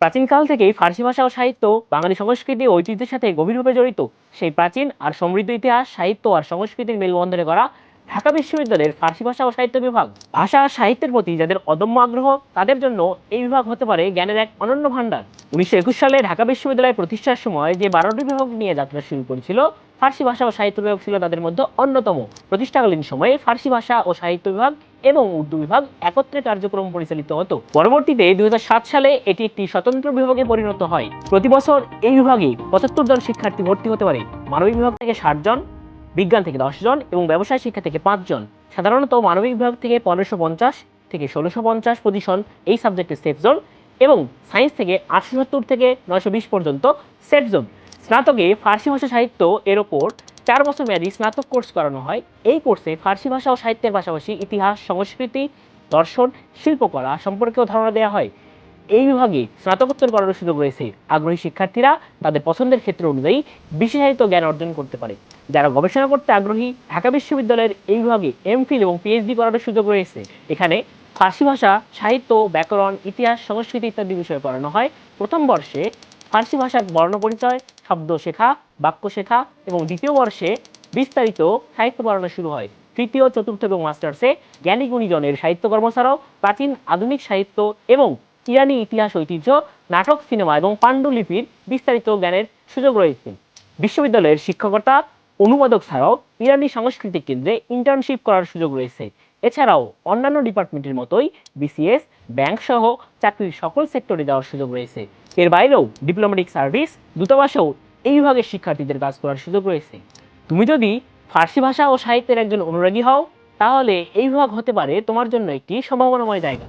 প্রাচীনকাল থেকেই ফার্সি ভাষা ও সাহিত্য বাঙালি সংস্কৃতি ও ঐতিহ্যের সাথে গভীরভাবে জড়িত। সেই প্রাচীন আর সমৃদ্ধ ইতিহাস, সাহিত্য আর সংস্কৃতির মেলবন্ধনে করা ঢাকা বিশ্ববিদ্যালয়ের ফার্সি ভাষা ও সাহিত্য বিভাগ। ভাষা আর সাহিত্যের প্রতি যাদের অদম্য আগ্রহ, তাদের জন্য এই বিভাগ হতে পারে জ্ঞানের এক অনন্য ভাণ্ডার। উনিশশো একুশ সালে ঢাকা বিশ্ববিদ্যালয় প্রতিষ্ঠার সময় যে বারোটি বিভাগ নিয়ে যাত্রা শুরু করেছিল, ফার্সি ভাষা ও সাহিত্য বিভাগ ছিল তাদের মধ্যে অন্যতম। প্রতিষ্ঠাকালীন সময়ে ফার্সি ভাষা ও সাহিত্য বিভাগ এবং উর্দু বিভাগ একত্রে কার্যক্রম পরিচালিত হতো। পরবর্তীতে দুই হাজার সাত সালে এটি একটি স্বতন্ত্র বিভাগে পরিণত হয়। প্রতি বছর এই বিভাগে পঁচাত্তর জন শিক্ষার্থী ভর্তি হতে পারে। মানবিক বিভাগ থেকে ষাট জন, বিজ্ঞান থেকে দশ জন এবং ব্যবসায় শিক্ষা থেকে পাঁচজন সাধারণত মানবিক বিভাগ থেকে পনেরোশো পঞ্চাশ থেকে ষোলোশো পঞ্চাশ পজিশন এই সাবজেক্টের সেফ জোন এবং সায়েন্স থেকে আটশো সত্তর থেকে নয়শো বিশ পর্যন্ত সেফ জোন স্নাতকে ফার্সি ভাষা সাহিত্য এর ওপর চার বছর মেয়াদী স্নাতক কোর্স করানো হয়। এই কোর্সে ফার্সি ভাষা ও সাহিত্যের পাশাপাশি ইতিহাস, সংস্কৃতি, দর্শন, শিল্পকলা সম্পর্কেও ধারণা দেওয়া হয়। এই বিভাগে স্নাতকোত্তর করার সুযোগ রয়েছে। আগ্রহী শিক্ষার্থীরা তাদের পছন্দের ক্ষেত্র অনুযায়ী বিশেষায়িত জ্ঞান অর্জন করতে পারে। যারা গবেষণা করতে আগ্রহী, ঢাকা বিশ্ববিদ্যালয়ের এই বিভাগে এমফিল এবং পিএইচডি করার সুযোগ রয়েছে। এখানে ফার্সি ভাষা, সাহিত্য, ব্যাকরণ, ইতিহাস, সংস্কৃতি ইত্যাদি বিষয়ে পড়ানো হয়। প্রথম বর্ষে ফার্সি ভাষার বর্ণপরিচয়, শব্দ শেখা, বাক্য শেখা এবং দ্বিতীয় বর্ষে বিস্তারিত সাহিত্য পড়ানো শুরু হয়। তৃতীয়, চতুর্থ এবং মাস্টার্সে জ্ঞানী গুণীজনের সাহিত্যকর্ম ছাড়াও প্রাচীন আধুনিক সাহিত্য এবং ইরানি ইতিহাস ঐতিহ্য, নাটক, সিনেমা এবং পাণ্ডুলিপির বিস্তারিত জ্ঞানের সুযোগ রয়েছে। বিশ্ববিদ্যালয়ের শিক্ষকতা অনুবাদক ছাড়াও ইরানি সাংস্কৃতিক কেন্দ্রে ইন্টার্নশিপ করার সুযোগ রয়েছে। এছাড়াও অন্যান্য ডিপার্টমেন্টের মতোই বিসিএস ব্যাংক সহ চাকরির সকল সেক্টরে যাওয়ার সুযোগ রয়েছে। এর বাইরেও ডিপ্লোম্যাটিক সার্ভিস দূতাবাসেও এই বিভাগের শিক্ষার্থীদের কাজ করার সুযোগ রয়েছে। তুমি যদি ফার্সি ভাষা ও সাহিত্যের একজন অনুরাগী হও, তাহলে এই বিভাগ হতে পারে তোমার জন্য একটি সম্ভাবনাময় জায়গা।